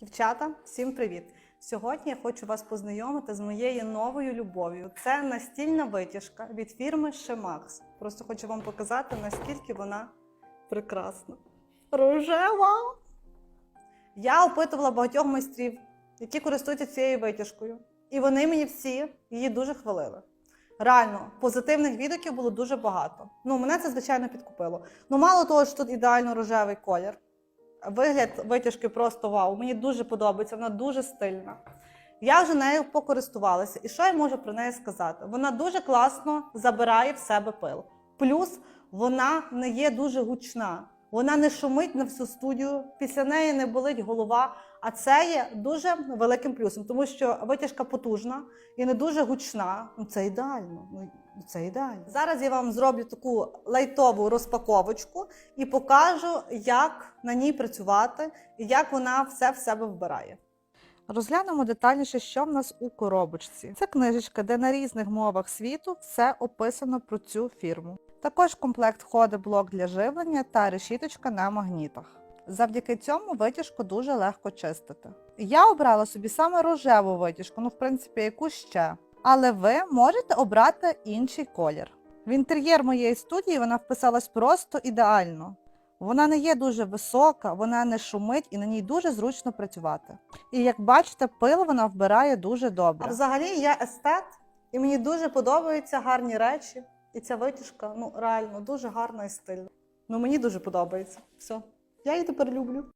Дівчата, всім привіт! Сьогодні я хочу вас познайомити з моєю новою любов'ю. Це настільна витяжка від фірми Shemax. Просто хочу вам показати, наскільки вона прекрасна. Рожева! Я опитувала багатьох майстрів, які користуються цією витяжкою. І вони мені всі її дуже хвалили. Реально, позитивних відгуків було дуже багато. Ну, мене це, звичайно, підкупило. Ну, мало того, що тут ідеально рожевий колір. Вигляд витяжки просто вау. Мені дуже подобається, вона дуже стильна. Я вже нею покористувалася. І що я можу про неї сказати? Вона дуже класно забирає в себе пил. Плюс вона не є дуже гучна. Вона не шумить на всю студію, після неї не болить голова. А це є дуже великим плюсом, тому що витяжка потужна і не дуже гучна. Ну це ідеально. Ну це ідеально. Зараз я вам зроблю таку лайтову розпаковочку і покажу, як на ній працювати і як вона все в себе вбирає. Розглянемо детальніше, що в нас у коробочці. Це книжечка, де на різних мовах світу все описано про цю фірму. Також в комплект входить блок для живлення та решіточка на магнітах. Завдяки цьому витяжку дуже легко чистити. Я обрала собі саме рожеву витяжку, ну в принципі, яку ще. Але ви можете обрати інший колір. В інтер'єр моєї студії вона вписалась просто ідеально. Вона не є дуже висока, вона не шумить і на ній дуже зручно працювати. І як бачите, пил вона вбирає дуже добре. А взагалі я естет, і мені дуже подобаються гарні речі. І ця витяжка ну реально дуже гарна і стильна. Ну мені дуже подобається. Все, я її тепер люблю.